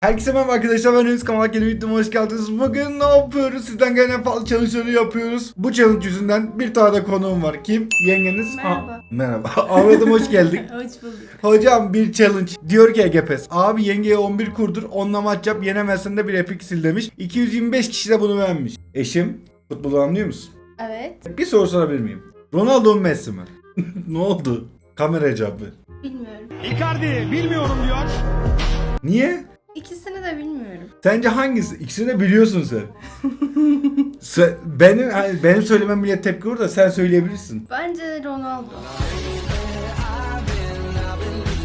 Herkese merhaba arkadaşlar ben Deniz Kamal yeni videoma hoş geldiniz. Bugün ne yapıyoruz? Sizden gelen fazla challenge'ları yapıyoruz. Bu challenge yüzünden bir tane de konuğum var. Kim? Yengeniz? Merhaba. Ha, merhaba. Ahmet'im hoş geldin. Hoş bulduk. Hocam bir challenge. Diyor ki Egepes. Abi yengeye 11 kurdur. Onunla maç yap. Yenemezsen de bir epic sil demiş. 225 kişi de bunu beğenmiş. Eşim futbolu anlıyor musun? Evet. Bir soru sorabilir miyim? Ronaldo mu Messi mi? ne oldu? Kamera cevabı. Bilmiyorum. Icardi bilmiyorum diyor. Niye? İkisini de bilmiyorum. Sence hangisi? İkisini de biliyorsun sen. Benim hani benim söylemem bile tepki olur da sen söyleyebilirsin. Bence Ronaldo.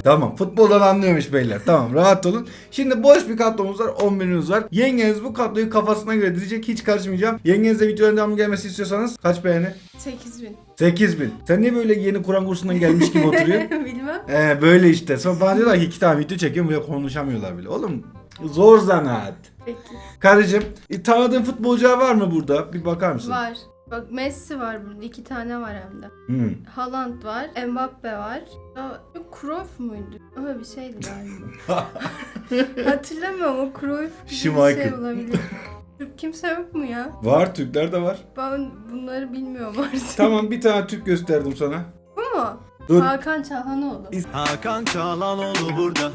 Tamam futboldan anlıyormuş beyler. Tamam rahat olun. Şimdi boş bir kadromuz var 10 binimiz var. Yengeniz bu kadroyu kafasına göre dizecek hiç karışmayacağım. Yengenizle videoların devamı gelmesi istiyorsanız kaç beğeni? 8000. 8000. Sen niye böyle yeni Kur'an kursundan gelmiş gibi oturuyorsun? Bilmem. Ee, böyle işte. Sonra bana diyorlar ki iki tane video çekiyorum böyle konuşamıyorlar bile. Oğlum zor zanaat. Peki. Karıcığım e, tanıdığın futbolcular var mı burada? Bir bakar mısın? Var. Bak Messi var burada. iki tane var hem de. Hmm. Haaland var. Mbappe var. Cruyff muydu? Öyle bir şeydi galiba. Hatırlamıyorum o Cruyff gibi bir şey olabilir. Türk kimse yok mu ya? Var Türkler de var. Ben bunları bilmiyorum artık. Tamam bir tane Türk gösterdim sana. Bu mu? Dur. Hakan Çalhanoğlu. Hakan Çalhanoğlu burada.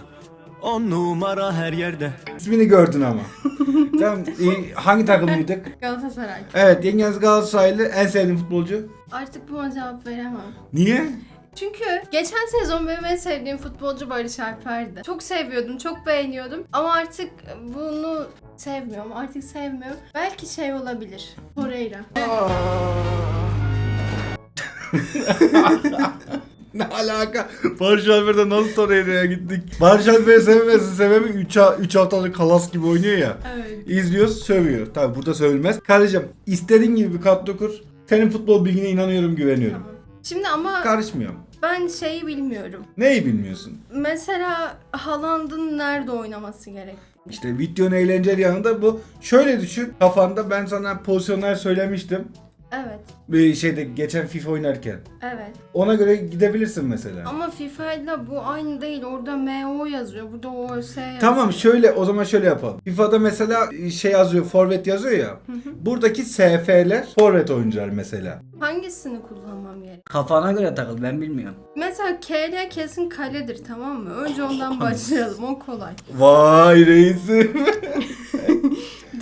On numara her yerde. İsmini gördün ama. tamam e, hangi takımlıydık? Galatasaray. Evet yengeniz Galatasaraylı en sevdiğin futbolcu. Artık buna cevap veremem. Niye? Çünkü geçen sezon benim en sevdiğim futbolcu Barış Alper'di. Çok seviyordum, çok beğeniyordum. Ama artık bunu sevmiyorum, artık sevmiyorum. Belki şey olabilir, Torreira. ne alaka? Barış Alper'de nasıl Torreira'ya gittik? Barış Alper'i sevmemesinin sebebi 3 3 haftalık kalas gibi oynuyor ya. Evet. İzliyoruz, sövüyor. Tabi burada sövülmez. Karıcığım istediğin gibi bir kadro kur. Senin futbol bilgine inanıyorum, güveniyorum. Tamam. Şimdi ama Karışmıyorum. ben şeyi bilmiyorum. Neyi bilmiyorsun? Mesela Haaland'ın nerede oynaması gerek? İşte videonun eğlenceli yanında bu. Şöyle düşün. Kafanda ben sana pozisyonlar söylemiştim. Evet, Bir şeyde geçen FIFA oynarken. evet. Ona göre gidebilirsin mesela. Ama FIFA ile bu aynı değil. Orada MO yazıyor, burada OS yazıyor. Tamam şöyle o zaman şöyle yapalım. FIFA'da mesela şey yazıyor, forvet yazıyor ya. Buradaki SF'ler forvet oyuncular mesela. Hangisini kullanmam gerek? Kafana göre takıl ben bilmiyorum. Mesela KL kesin kaledir tamam mı? Önce ondan başlayalım. O kolay. Vay reisim.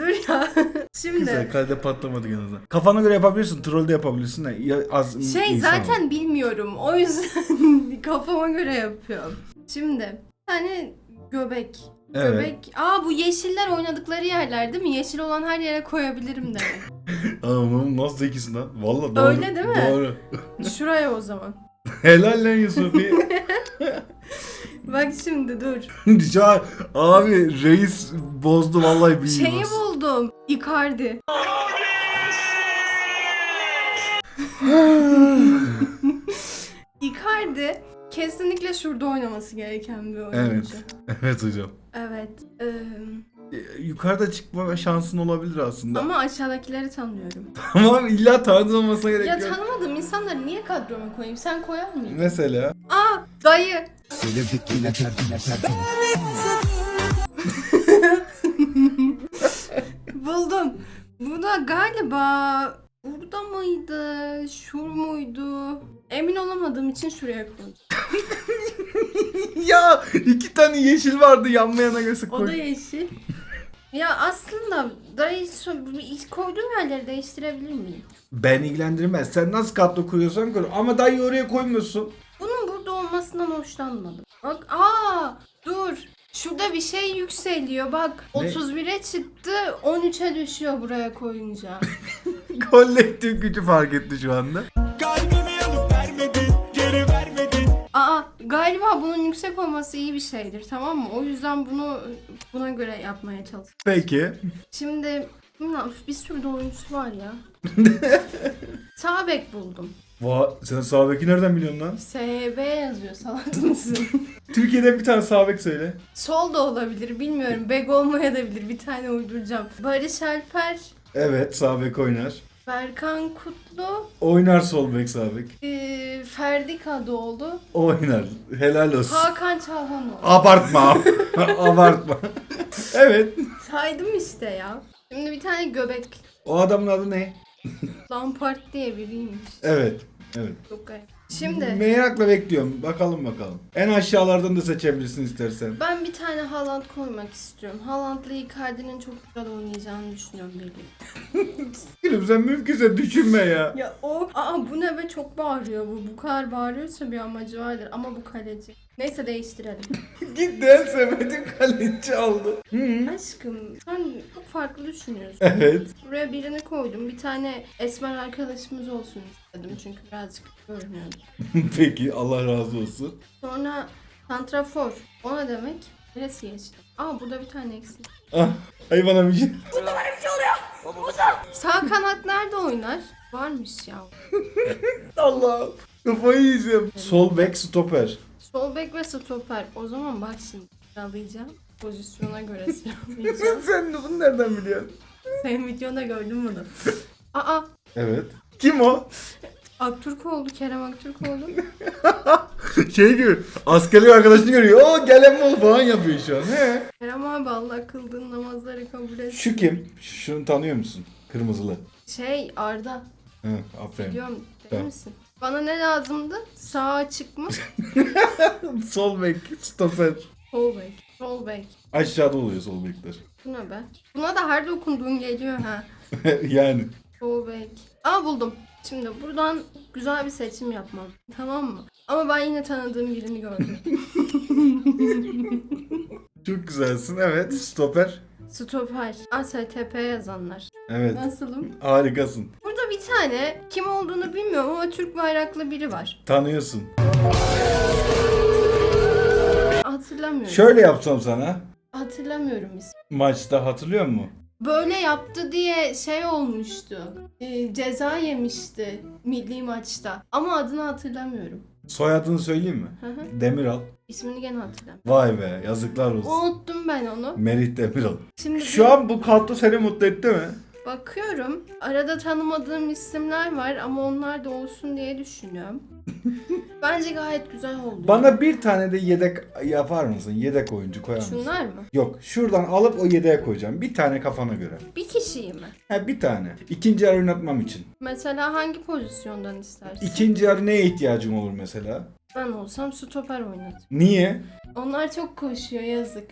Dur ya. Şimdi Güzel kalede patlamadı en azından. Kafana göre yapabilirsin, troll de yapabilirsin de ya az şey insan var. zaten bilmiyorum. O yüzden kafama göre yapıyorum. Şimdi tane göbek. Evet. Göbek. Aa bu yeşiller oynadıkları yerler değil mi? Yeşil olan her yere koyabilirim demek. Anam nasıl zekisin lan? Valla doğru. Öyle değil mi? Doğru. Şuraya o zaman. Helal lan Yusufi. Bak şimdi dur. Rica abi reis bozdu vallahi bir Şeyi buldum. Icardi. Icardi kesinlikle şurada oynaması gereken bir oyuncu. Evet. Evet hocam. Evet. eee, E, Yukarıda çıkma şansın olabilir aslında. ama aşağıdakileri tanıyorum. Tamam illa tanıdığın olmasına gerek Ya yok. tanımadığım insanları niye kadroma koyayım? Sen koyar mıydın? Mesela. Aa dayı. Buldum. Bu da galiba burada mıydı? Şur muydu? Emin olamadığım için şuraya koydum. ya iki tane yeşil vardı yanmayana göre O koy. da yeşil. Ya aslında dayı koyduğum yerleri değiştirebilir miyim? Ben ilgilendirmez. Sen nasıl katlı kuruyorsan kur. Ama dayı oraya koymuyorsun. Bunun burada olmasından hoşlanmadım. Bak aa dur. Şurada bir şey yükseliyor bak. Ne? 31'e çıktı 13'e düşüyor buraya koyunca. Kolektif gücü fark etti şu anda. Kalbimi alıp vermedin, geri vermedin. Aa galiba bunun yüksek olması iyi bir şeydir tamam mı? O yüzden bunu buna göre yapmaya çalış. Peki. Şimdi bilmiyorum, bir sürü de oyuncusu var ya. Sağ bek buldum. Va sen sağ beki nereden biliyorsun lan? SB yazıyor salak mısın? Türkiye'de bir tane sağ bek söyle. Sol da olabilir bilmiyorum. Bek olmaya da bilir. Bir tane uyduracağım. Barış Alper. Evet sağ bek oynar. Berkan Kutlu, Oynar sol bek sağ bek. e, Ferdi Kadıoğlu, Oynar. Helal olsun. Hakan Çalhanoğlu. Abartma. Abartma. evet. Saydım işte ya. Şimdi bir tane göbek. O adamın adı ne? Lampard diye biriymiş. Evet. Evet. Çok garip. Şimdi Merakla bekliyorum. Bakalım bakalım. En aşağılardan da seçebilirsin istersen. ben bir tane Haaland koymak istiyorum. Haaland'la Icardi'nin çok güzel oynayacağını düşünüyorum birlikte. Gülüm sen mümkünse düşünme ya. Ya o, aa bu ne be çok bağırıyor bu. Bu kadar bağırıyorsa bir amacı vardır ama bu kaleci. Neyse değiştirelim. Git de semedim kaleci aldı. Hı. Aşkım sen çok farklı düşünüyorsun. Evet. Buraya birini koydum. Bir tane esmer arkadaşımız olsun istedim çünkü birazcık görünüyordu. Peki Allah razı olsun. Sonra santrafor. O ne demek? Neresi geçti? Aa burada bir tane eksik. Ah hayvana bir şey. Sağ kanat nerede oynar? Varmış ya. Allah. Kafayı yiyeceğim. Sol bek stoper. Sol bek ve stoper. O zaman bak şimdi sıralayacağım. Pozisyona göre sıralayacağım. sen de bunu nereden biliyorsun? Senin videonda gördüm bunu. Aa Evet. Kim o? Aktürkoğlu, Kerem Aktürkoğlu. Şey gibi askeri arkadaşını görüyor. O gelen bol falan yapıyor şu an. He. Kerem abi Allah kıldığın namazları kabul et. Şu kim? Şunu tanıyor musun? Kırmızılı. Şey Arda. Hı, aferin. Biliyorum değil Tamam. misin? Bana ne lazımdı? Sağ açık mı? sol bek, stoper. Sol bek. Sol bek. Aşağıda oluyor sol bekler. Bu ne be? Buna da her dokunduğun geliyor ha. yani. Sol bek. Aa buldum. Şimdi buradan güzel bir seçim yapmam. Tamam mı? Ama ben yine tanıdığım birini gördüm. Çok güzelsin. Evet. Stoper. Stoper. ASTP yazanlar. Evet. Nasılım? Harikasın. Burada bir tane kim olduğunu bilmiyorum ama Türk bayraklı biri var. Tanıyorsun. Hatırlamıyorum. Şöyle yapsam sana. Hatırlamıyorum ismi. Maçta hatırlıyor musun? Böyle yaptı diye şey olmuştu. Ee, ceza yemişti milli maçta. Ama adını hatırlamıyorum. Soyadını söyleyeyim mi? Hı hı. Demiral. İsmini gene hatırlamıyorum. Vay be yazıklar olsun. Unuttum ben onu. Merih Demiral. Şimdi Şu bir an bu kadro seni mutlu etti mi? Bakıyorum. Arada tanımadığım isimler var ama onlar da olsun diye düşünüyorum. Bence gayet güzel oldu. Bana bir tane de yedek yapar mısın? Yedek oyuncu koyar mısın? Şunlar mı? Yok şuradan alıp o yedeğe koyacağım. Bir tane kafana göre. Bir kişiyi mi? Ha bir tane. İkinci yarı oynatmam için. Mesela hangi pozisyondan istersin? İkinci yarı neye ihtiyacım olur mesela? Ben olsam stoper oynatırım. Niye? Onlar çok koşuyor yazık.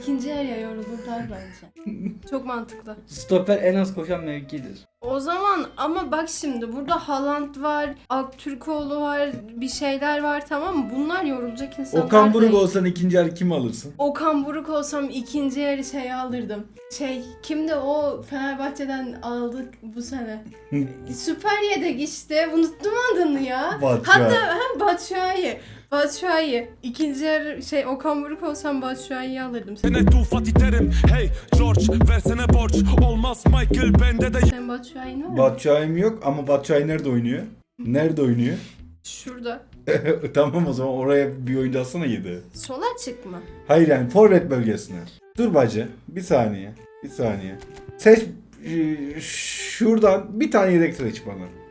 İkinci yarıya yorulurlar bence. Çok mantıklı. Stoper en az koşan mevkidir. O zaman ama bak şimdi burada Haaland var, Aktürkoğlu var, bir şeyler var tamam mı? Bunlar yorulacak insanlar Okan Buruk değil. olsan ikinci yarı kimi alırsın? Okan Buruk olsam ikinci yarı şey alırdım. Şey kimdi o Fenerbahçe'den aldık bu sene. Süper yedek işte unuttum adını ya. Batshuayi. Hatta ha, Batshuayi. Batshuayi. İkinci yarı şey Okan Buruk olsam Batshuayi'yi alırdım. Sen, Sene Tufat iterim Hey George versene borç Olmaz Michael bende de sen Batshuayi'ni var mı? Batshuayi yok ama Batshuayi nerede oynuyor? Nerede oynuyor? Şurada. tamam o zaman oraya bir oyuncu alsana yedi. Sol açık mı? Hayır yani forvet bölgesine. Dur bacı. Bir saniye. Bir saniye. Seç e, şuradan bir tane yedek seç bana.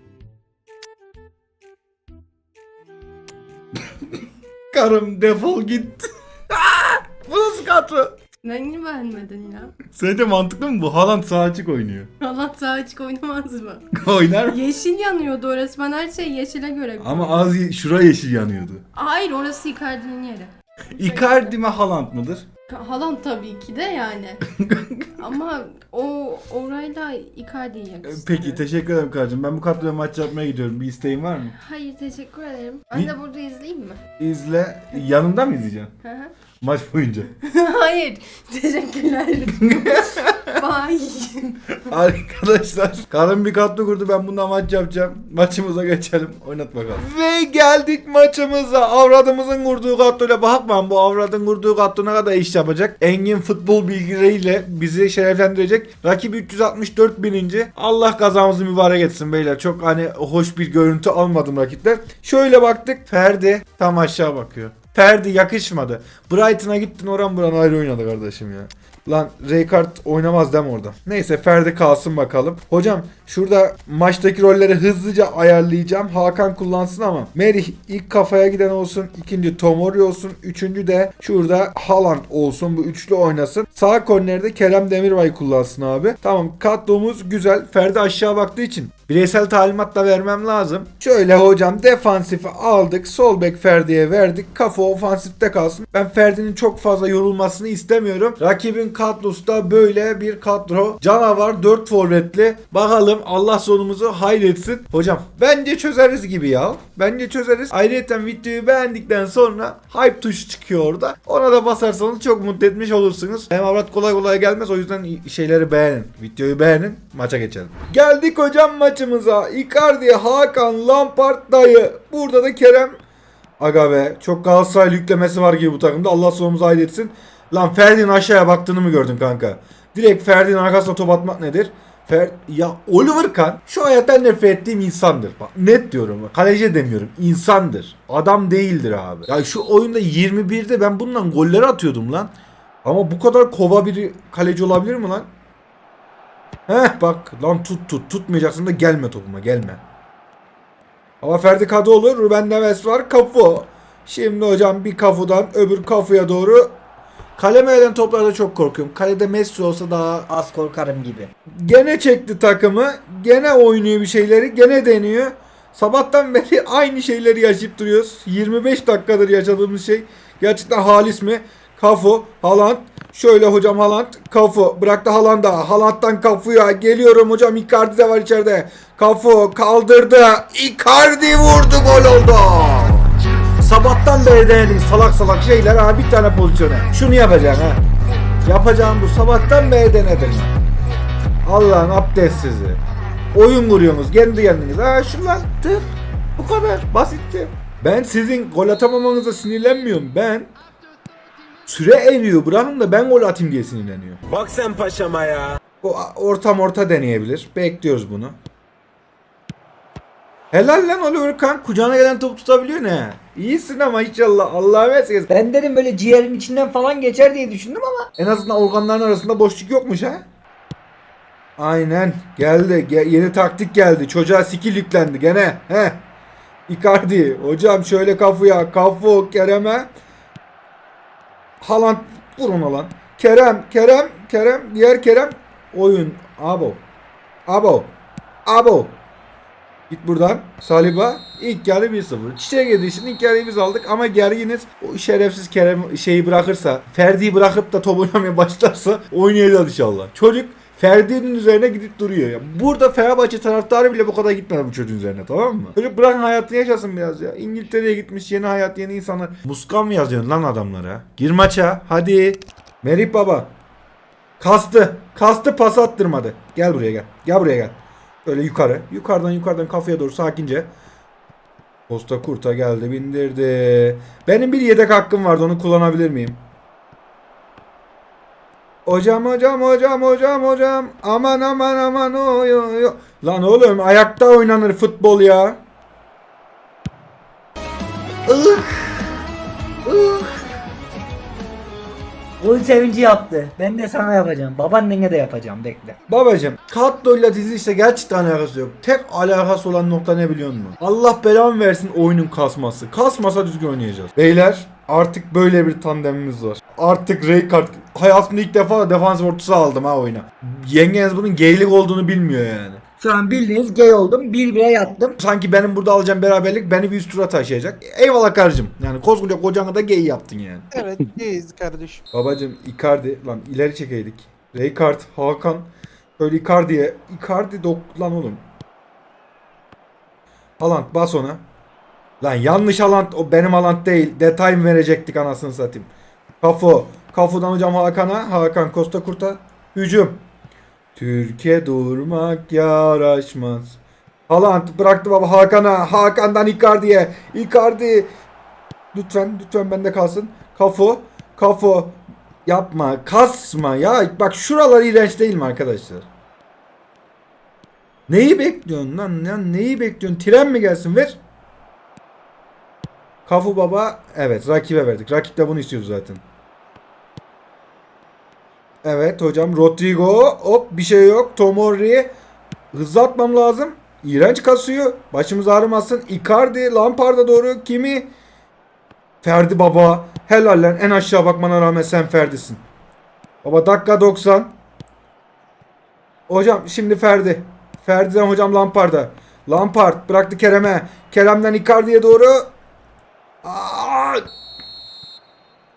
Karım defol git. bu nasıl kadro? Neyini beğenmedin ya? Sence mantıklı mı bu? Haaland sağ açık oynuyor. Allah sağ açık oynamaz mı? Oynar mı? Yeşil yanıyordu orası. Ben her şeyi yeşile göre Ama az ye- şura yeşil yanıyordu. Hayır orası Icardi'nin yeri. Icardi mi Haaland mıdır? Haaland tabii ki de yani. Ama o orayla Icardi'yi yakıştırıyor. Peki teşekkür ederim kardeşim. Ben bu kadroya maç yapmaya gidiyorum. Bir isteğin var mı? Hayır teşekkür ederim. Ben Ni- de burada izleyeyim mi? İzle. Yanında mı izleyeceksin? Hı hı. Maç boyunca. Hayır. Teşekkürler. Bye. Arkadaşlar karım bir kadro kurdu ben bundan maç yapacağım. Maçımıza geçelim. Oynat bakalım. Ve geldik maçımıza. Avradımızın kurduğu kadroyla bakma bu avradın kurduğu ne kadar iş yapacak. Engin futbol bilgileriyle bizi şereflendirecek. Rakibi 364 bininci. Allah kazamızı mübarek etsin beyler. Çok hani hoş bir görüntü almadım rakipler. Şöyle baktık. Ferdi tam aşağı bakıyor. Ferdi yakışmadı. Brighton'a gittin oran buran ayrı oynadı kardeşim ya. Lan Raykart oynamaz değil mi orada? Neyse Ferdi kalsın bakalım. Hocam Şurada maçtaki rolleri hızlıca ayarlayacağım. Hakan kullansın ama Merih ilk kafaya giden olsun. ikinci Tomori olsun. Üçüncü de şurada Haaland olsun. Bu üçlü oynasın. Sağ kornerde Kerem Demirbay kullansın abi. Tamam kadromuz güzel. Ferdi aşağı baktığı için bireysel talimat da vermem lazım. Şöyle hocam defansifi aldık. Sol bek Ferdi'ye verdik. Kafa ofansifte kalsın. Ben Ferdi'nin çok fazla yorulmasını istemiyorum. Rakibin kadrosu da böyle bir kadro. Canavar 4 forvetli. Bakalım Allah sonumuzu hayretsin. Hocam bence çözeriz gibi ya. Bence çözeriz. Ayrıca videoyu beğendikten sonra hype tuşu çıkıyor orada. Ona da basarsanız çok mutlu etmiş olursunuz. Hem avrat kolay kolay gelmez o yüzden şeyleri beğenin. Videoyu beğenin. Maça geçelim. Geldik hocam maçımıza. Icardi, Hakan, Lampard, Dayı. Burada da Kerem Aga be çok Galatasaray yüklemesi var gibi bu takımda. Allah sonumuzu hayretsin. Lan Ferdi'nin aşağıya baktığını mı gördün kanka? Direkt Ferdi'nin arkasına top atmak nedir? Fer ya Oliver Kahn şu hayattan nefret ettiğim insandır. Bak net diyorum. Kaleci demiyorum. insandır. Adam değildir abi. Ya şu oyunda 21'de ben bundan golleri atıyordum lan. Ama bu kadar kova bir kaleci olabilir mi lan? Heh bak lan tut tut tutmayacaksın da gelme topuma gelme. Ama Ferdi Kadıoğlu, Ruben Neves var, Kafu. Şimdi hocam bir Kafu'dan öbür Kafu'ya doğru kaleme eden toplarda çok korkuyorum. Kalede Messi olsa daha Az korkarım gibi. gene çekti takımı. Gene oynuyor bir şeyleri. Gene deniyor. Sabahtan beri aynı şeyleri yaşayıp duruyoruz. 25 dakikadır yaşadığımız şey. Gerçekten halis mi? Kafu, Haaland. Şöyle hocam Haaland. Kafu. Bıraktı Haaland'a. Haaland'dan Kafu'ya. Geliyorum hocam. Icardi de var içeride. Kafu kaldırdı. Icardi vurdu gol oldu. Sabahtan beri denedim salak salak şeyler. Ha bir tane pozisyona. Şunu yapacağım ha. Yapacağım bu. Sabahtan beri denedim. Allah'ın abdestsizi. Oyun kuruyorsunuz kendi kendinize. Ha şu lan tık. Bu kadar basitti. Ben sizin gol atamamanıza sinirlenmiyorum. Ben süre eriyor. Bırakın da ben gol atayım diye sinirleniyorum. Bak sen paşama ya. Bu ortam orta deneyebilir. Bekliyoruz bunu. Helal lan Oliver Kahn. Kucağına gelen top tutabiliyor ne? İyisin ama inşallah. Allah'a emanet Ben dedim böyle ciğerin içinden falan geçer diye düşündüm ama. En azından organların arasında boşluk yokmuş ha. Aynen. Geldi. Ge- yeni taktik geldi. Çocuğa skill yüklendi gene. He. Icardi. Hocam şöyle kafuya. Kafu Kerem'e. Haaland vur ona lan. Kerem. Kerem. Kerem. Diğer Kerem. Oyun. Abo. Abo. Abo. Git buradan. Saliba ilk yarı 1-0. Çiçeğe girdiği için ilk yarıyı biz aldık ama gerginiz. O şerefsiz Kerem şeyi bırakırsa, Ferdi'yi bırakıp da top oynamaya başlarsa oynayacağız inşallah. Çocuk Ferdi'nin üzerine gidip duruyor ya. Burada Fenerbahçe taraftarı bile bu kadar gitmedi bu çocuğun üzerine tamam mı? Çocuk bırakın hayatını yaşasın biraz ya. İngiltere'ye gitmiş yeni hayat yeni insanlar. Muskan mı yazıyorsun lan adamlara? Gir maça hadi. Merih baba. Kastı. Kastı pas attırmadı. Gel buraya gel. Gel buraya gel. Öyle yukarı. Yukarıdan yukarıdan kafaya doğru sakince. Posta kurta geldi bindirdi. Benim bir yedek hakkım vardı onu kullanabilir miyim? Hocam hocam hocam hocam hocam. Aman aman aman oy oy. Lan oğlum ayakta oynanır futbol ya. Ih. Gol sevinci yaptı. Ben de sana yapacağım. Babaannene de yapacağım bekle. Babacım kadroyla dizi işte gerçekten alakası yok. Tek alakası olan nokta ne biliyor musun? Allah belamı versin oyunun kasması. Kasmasa düzgün oynayacağız. Beyler artık böyle bir tandemimiz var. Artık Raykart hayatımda ilk defa defans ortası aldım ha oyuna. Yengeniz bunun geylik olduğunu bilmiyor yani. Şu an bildiğiniz gay oldum. Bir bire yattım. Sanki benim burada alacağım beraberlik beni bir üst tura taşıyacak. Eyvallah karıcığım. Yani koskoca kocanı da gay yaptın yani. Evet iyiyiz kardeşim. Babacım Icardi lan ileri çekeydik. Raykart, Hakan. Şöyle Icardi'ye. Icardi dok lan oğlum. Haaland bas ona. Lan yanlış Haaland o benim Haaland değil. Detay mı verecektik anasını satayım. Kafu. Kafu'dan hocam Hakan'a. Hakan Costa Kurt'a. Hücum. Türkiye durmak yaraşmaz. Haaland bıraktı baba Hakan'a. Hakan'dan Icardi'ye. Icardi. Lütfen lütfen bende kalsın. Kafu. Kafu. Yapma. Kasma ya. Bak şuralar iğrenç değil mi arkadaşlar? Neyi bekliyorsun lan? lan neyi bekliyorsun? Tren mi gelsin? Ver. Kafu baba. Evet rakibe verdik. Rakip de bunu istiyordu zaten. Evet hocam Rodrigo. Hop bir şey yok. Tomori. Hızlı atmam lazım. İğrenç kasıyor. Başımız ağrımasın. Icardi, Lampard'a doğru kimi? Ferdi baba. Helal lan. En aşağı bakmana rağmen sen Ferdi'sin. Baba dakika 90. Hocam şimdi Ferdi. Ferdi'den hocam Lampard'a. Lampard bıraktı Kerem'e. Kerem'den Icardi'ye doğru. Aa!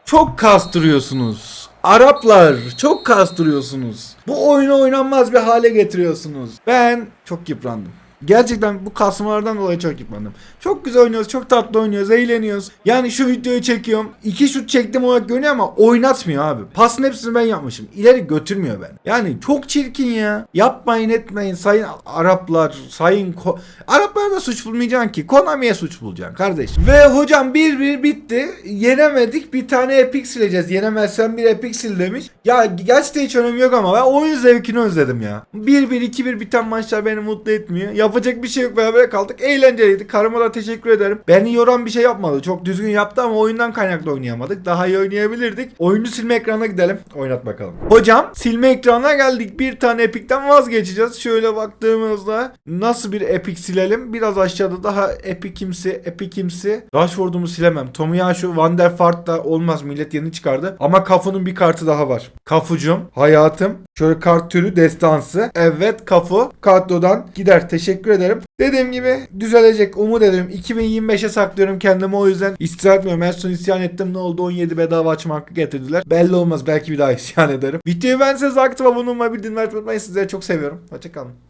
Çok kastırıyorsunuz. Araplar çok kastırıyorsunuz. Bu oyunu oynanmaz bir hale getiriyorsunuz. Ben çok yıprandım. Gerçekten bu kasmalardan dolayı çok yıprandım. Çok güzel oynuyoruz, çok tatlı oynuyoruz, eğleniyoruz. Yani şu videoyu çekiyorum. iki şut çektim olarak görünüyor ama oynatmıyor abi. Pasın hepsini ben yapmışım. İleri götürmüyor beni. Yani çok çirkin ya. Yapmayın etmeyin sayın Araplar, sayın Ko- Araplara da suç bulmayacaksın ki. Konami'ye suç bulacaksın kardeş. Ve hocam 1-1 bitti. Yenemedik. Bir tane epic sileceğiz. Yenemezsen bir epic sil demiş. Ya gerçekten hiç önemi yok ama ben oyun zevkini özledim ya. 1-1 2-1 biten maçlar beni mutlu etmiyor. Yapacak bir şey yok beraber kaldık. Eğlenceliydi. Karıma da teşekkür ederim. Beni yoran bir şey yapmadı. Çok düzgün yaptı ama oyundan kaynaklı oynayamadık. Daha iyi oynayabilirdik. Oyunu silme ekranına gidelim. Oynat bakalım. Hocam silme ekranına geldik. Bir tane epikten vazgeçeceğiz. Şöyle baktığımızda nasıl bir epik silelim? Biraz aşağıda daha epikimsi, epikimsi. Rashford'umu silemem. Tomiyasu, Van der Vaart da olmaz. Millet yeni çıkardı. Ama Kafu'nun bir kartı daha var. Kafucum, hayatım. Şöyle kart türü destansı. Evet Kafu. Kadrodan gider. Teşekkür ederim. Dediğim gibi düzelecek. Umut ederim. 2025'e saklıyorum kendimi o yüzden istirahat etmiyorum. En son isyan ettim. Ne oldu? 17 bedava açma hakkı getirdiler. Belli olmaz. Belki bir daha isyan ederim. Videoyu ben size aktif abone olmayı bildirim. Unutmayın. Sizleri çok seviyorum. Hoşçakalın.